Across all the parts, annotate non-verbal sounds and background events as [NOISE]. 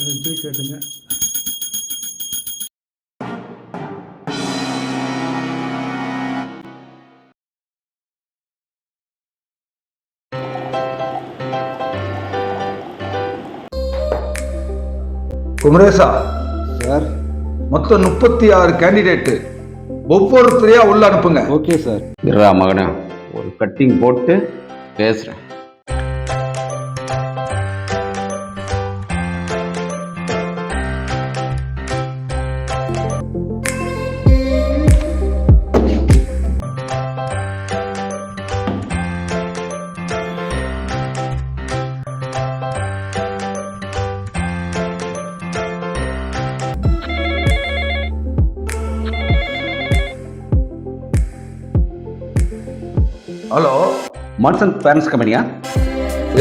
எனக்கு போய் கேட்டுங்க. குமரேசா சார். மொத்தம் முப்பத்தி ஆறு கேண்டிடேட்டு. ஒவ்வொருத்தரையா உள்ள அனுப்புங்க. Okay sir. இருடா மகனே ஒரு கட்டிங் போட்டு பேசுகிறேன் ஹலோ மான்சன் பேரண்ட்ஸ் கம்பெனியா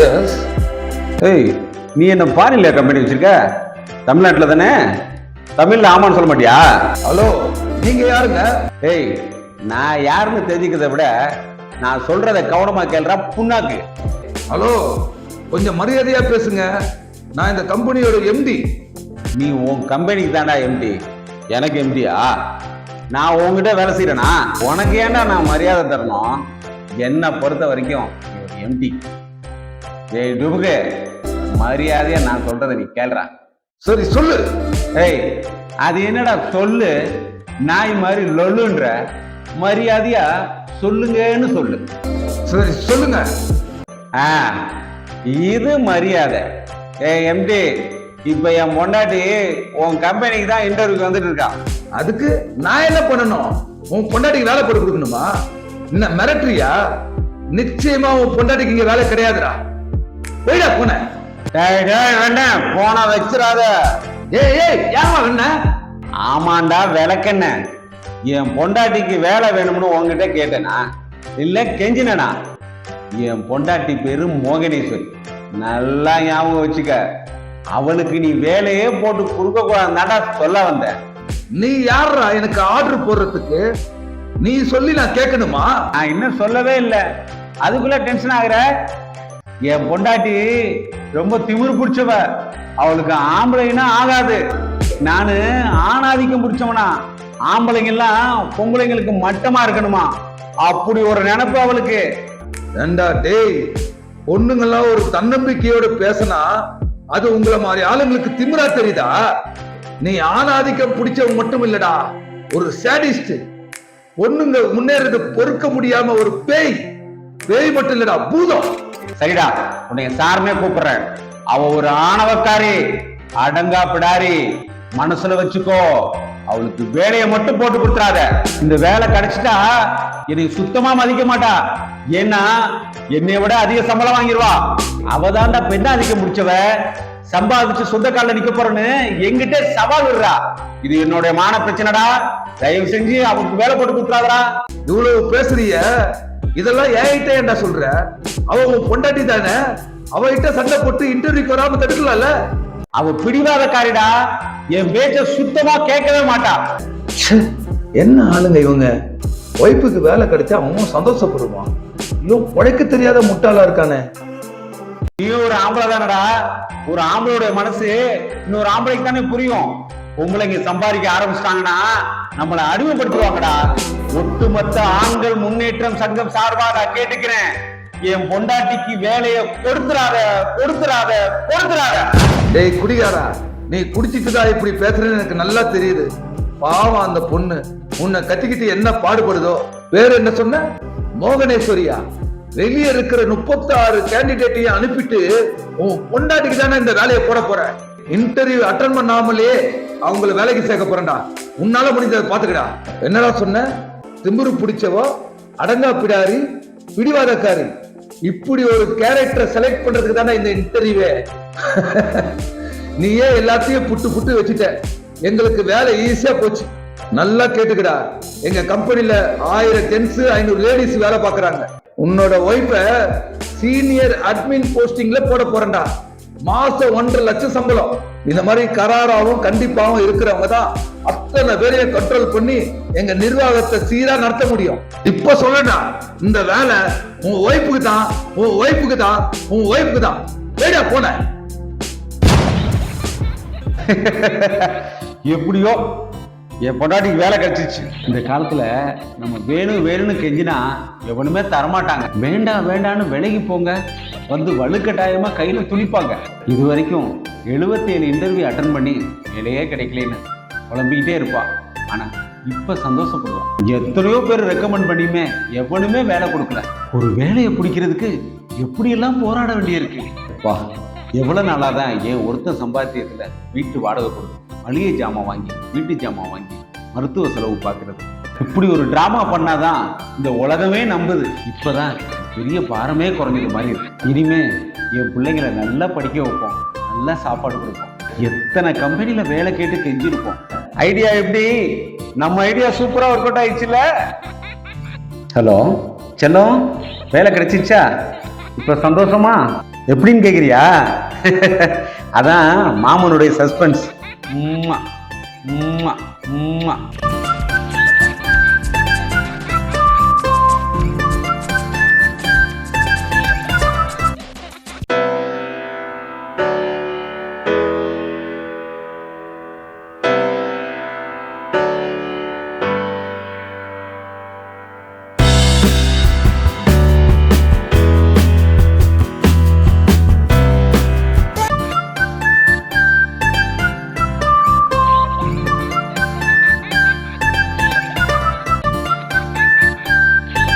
எஸ் ஏய் நீ என்ன ஃபாரின்ல கம்பெனி வச்சிருக்க? தமிழ்நாட்டில் தானே? தமிழில் ஆமான்னு சொல்ல மாட்டியா? ஹலோ நீங்க யாருங்க? ஏய் நான் யாருன்னு தெரிஞ்சுக்கிறத விட நான் சொல்றத கவனமா கேள்றா புண்ணாக்கு. ஹலோ கொஞ்சம் மரியாதையா பேசுங்க. நான் இந்த கம்பெனியோட எம்டி நீ உன் கம்பெனிக்கு தான்டா எம்டி எனக்கு எம்டியா நான் உன்கிட்ட வேலை செய்யறேனா உனக்கு ஏன்டா நான் மரியாதை தரணும்? என்னை பொறுத்த வரைக்கும் எம்டி ஏய் டுபுக்கு மரியாதையா நான் சொல்றதை நீ கேள்றா. சரி சொல்லு. ஏய் அது என்னடா சொல்லு? நாய் மாதிரி லொல்லுன்ற. மரியாதையா சொல்லுங்கன்னு சொல்லு. சரி சொல்லுங்க. ஆ இது மரியாதை. ஏய் எம்டி இப்ப என் பொண்டாட்டி உன் கம்பெனிக்கு தான் இன்டர்வியூக்கு வந்துட்டு இருக்கான் அதுக்கு நான் என்ன பண்ணணும்? உன் பொண்டாட்டிக்கு வேலை போட்டு கொடுக்கணுமா? என்ன மிரட்டுறியா? நிச்சயமா உன் பொண்டாட்டிக்கு இங்க வேலை கிடையாதுடா. போயிடா போன. வேண்டாம் போன வச்சிடாத. ஏய் ஏய் ஏமா என்ன ஆமாண்டா விளக்கென்ன என் பொண்டாட்டிக்கு வேலை வேணும்னு உன்கிட்ட கேட்டேனா? இல்ல கெஞ்சினனா? என் பொண்டாட்டி பேரு மோகனேஸ்வரி. நல்லா ஞாபகம் வச்சுக்க. அவளுக்கு நீ வேலையே போட்டு கொடுக்க கூடாதுதான்டா சொல்ல வந்தேன். நீ யாரா எனக்கு ஆர்டர் போடுறதுக்கு? நீ சொல்லி நான் கேட்கணுமா? நான் இன்னும் சொல்லவே இல்லை. அதுக்குள்ள டென்ஷன் ஆகுற? என் பொண்டாட்டி ரொம்ப திமிரு பிடிச்சவ. அவளுக்கு ஆம்பளைன்னா ஆகாது. நானு ஆணாதிக்கம் பிடிச்சவனா. ஆம்பளைங்க எல்லாம் பொம்பளைங்களுக்கு மட்டமா இருக்கணுமா? அப்படி ஒரு நினைப்பு அவளுக்கு. ஏண்டா டேய் பொண்ணுங்கெல்லாம் ஒரு தன்னம்பிக்கையோட பேசினா அது உங்களை மாதிரி ஆளுங்களுக்கு திமிரா தெரியுதா? நீ ஆணாதிக்கம் பிடிச்சவன் மட்டும் இல்லடா ஒரு சேடிஸ்ட் ஒண்ணுங்க முன்னேறது பொறுக்க முடியாம ஒரு பேய். பேய் மட்டும் இல்லடா பூதம். சரிடா உன்னை சாருமே கூப்பிடுறேன். அவ ஒரு ஆணவக்காரி. அடங்கா பிடாரி. மனசுல வச்சுக்கோ. அவளுக்கு வேலையை மட்டும் போட்டு கொடுத்துறாத. இந்த வேலை கிடைச்சிட்டா என்னை சுத்தமா மதிக்க மாட்டா. ஏன்னா என்னை விட அதிக சம்பளம் வாங்கிடுவா. அவதான்டா அதிக முடிச்சவ. சம்பாதிச்சு சொந்த காலில் நிக்க போறேன்னு எங்கிட்ட சவால் விடுறா. இது என்னுடைய மான பிரச்சனைடா. தயவு செஞ்சு அவளுக்கு வேலை போட்டு கொடுத்துறாதடா. இவ்வளவு பேசுறிய? இதெல்லாம் ஏன்கிட்ட என்ன சொல்ற? அவ உன் பொண்டாட்டி தானே? அவகிட்ட சண்டை போட்டு இன்டர்வியூக்கு வராம தடுக்கலாம்ல? அவ பிடிவாதக்காரிடா. என் பேச்ச சுத்தமா கேட்கவே மாட்டா. என்ன ஆளுங்க இவங்க? ஒய்ஃபுக்கு வேலை கிடைச்சா அவன் சந்தோஷப்படுவான். ஐயோ உழைக்க தெரியாத முட்டாளா இருக்கானே. நீ ஒரு ஆம்பளை தானடா? ஒரு ஆம்பளோட மனசு இன்னொரு ஆம்பளைக்கு தானே புரியும். பொம்பளைங்க சம்பாதிக்க ஆரம்பிச்சிட்டாங்கன்னா நம்மளை அடிமைப்படுத்துவாங்கடா ஒட்டுமொத்த ஆண்கள் முன்னேற்றம் சங்கம் சார்பா நான் கேட்டுக்கிறேன். என் பொண்டாட்டிக்கு வேலையை கொடுத்துறாத கொடுத்துறாத கொடுத்துறாத டேய் குடிகாரா நீ குடிச்சிட்டு தான் இப்படி பேசுறேன்னு எனக்கு நல்லா தெரியுது. பாவம் அந்த பொண்ணு. உன்னை கத்திக்கிட்டு என்ன பாடுபடுதோ? வேற என்ன சொன்ன? மோகனேஸ்வரியா? வெளியே இருக்கிற முப்பத்தி ஆறு கேண்டிடேட்டையும் அனுப்பிட்டு உன் பொண்டாட்டிக்கு தானே இந்த வேலையை போட போற? இன்டர்வியூ அட்டன் பண்ணாமலே அவங்கள வேலைக்கு சேர்க்க போறேன்டா. உன்னால முடிஞ்சதை பாத்துக்கடா என்னடா சொன்ன? திமிரு பிடிச்சவோ அடங்கா பிடாரி பிடிவாதக்காரி. இப்படி ஒரு கேரக்டரை செலக்ட் பண்றதுக்கு தானே இந்த இன்டர்வியூவே [LAUGHS] நீயே எல்லாத்தையும் புட்டு புட்டு வச்சுட்ட. எங்களுக்கு வேலை ஈஸியா போச்சு. நல்லா கேட்டுக்கடா. எங்க கம்பெனில ஆயிரம் ஜென்ஸ் ஐநூறு லேடிஸ் வேலை பார்க்கறாங்க. உன்னோட ஒய்ஃப சீனியர் அட்மின் போஸ்டிங்ல போட போறேன்டா. மாசம் ஒன்றரை லட்சம் சம்பளம். இந்த மாதிரி கராராவும் கண்டிப்பாவும் இருக்கிறவங்க தான் அத்தனை பேரையும் கண்ட்ரோல் பண்ணி எங்க நிர்வாகத்தை சீரா நடத்த முடியும். இப்ப சொல்லடா இந்த வேலை உன் ஒய்ஃபுக்கு தான் உன் ஒய்ஃபுக்கு தான் உன் ஒய்ஃபுக்கு தான். போன? [LAUGHS] எப்படியோ என் பொண்டாட்டிக்கு வேலை கிடைச்சிச்சு இந்த காலத்துல நம்ம வேணும் வேணும்னு கெஞ்சினா எவனுமே தரமாட்டாங்க. வேண்டாம் வேண்டாம்னு விலகி போங்க. வந்து வலுக்கட்டாயமா கையில துணிப்பாங்க. இது வரைக்கும் 77 இன்டர்வியூ அட்டன் பண்ணி வேலையே கிடைக்கலன்னு குழம்பிக்கிட்டே இருப்பான் ஆனா இப்ப சந்தோஷப்படுவான். எத்தனையோ பேர் ரெக்கமெண்ட் பண்ணியுமே எவனுமே வேலை கொடுக்கல. ஒரு வேலையை பிடிக்கிறதுக்கு எப்படியெல்லாம் போராட வேண்டியிருக்கு? வா எவ்வளோ நாளாக தான் ஏன் ஒருத்தன் சம்பாத்தியத்தில் வீட்டு வாடகை கொடுக்கும் மளிகை ஜாமான் வாங்கி வீட்டு ஜாமான் வாங்கி மருத்துவ செலவு பார்க்கறது. இப்படி ஒரு டிராமா பண்ணாதான் இந்த உலகமே நம்புது. இப்போதான் பெரிய பாரமே குறைஞ்சது மாதிரி இருக்கு. இனிமே என் பிள்ளைங்களை நல்லா படிக்க வைப்போம். நல்லா சாப்பாடு கொடுப்போம். எத்தனை கம்பெனியில் வேலை கேட்டு கெஞ்சிருப்போம். ஐடியா எப்படி? நம்ம ஐடியா சூப்பராக ஒர்க் அவுட் ஆயிடுச்சுல? ஹலோ செல்லம் வேலை கிடைச்சிச்சா இப்போ சந்தோஷமா? எப்படின்னு கேட்குறியா [LAUGHS] அதான் மாமனுடைய சஸ்பென்ஸ் Mwah. Mwah. Mwah.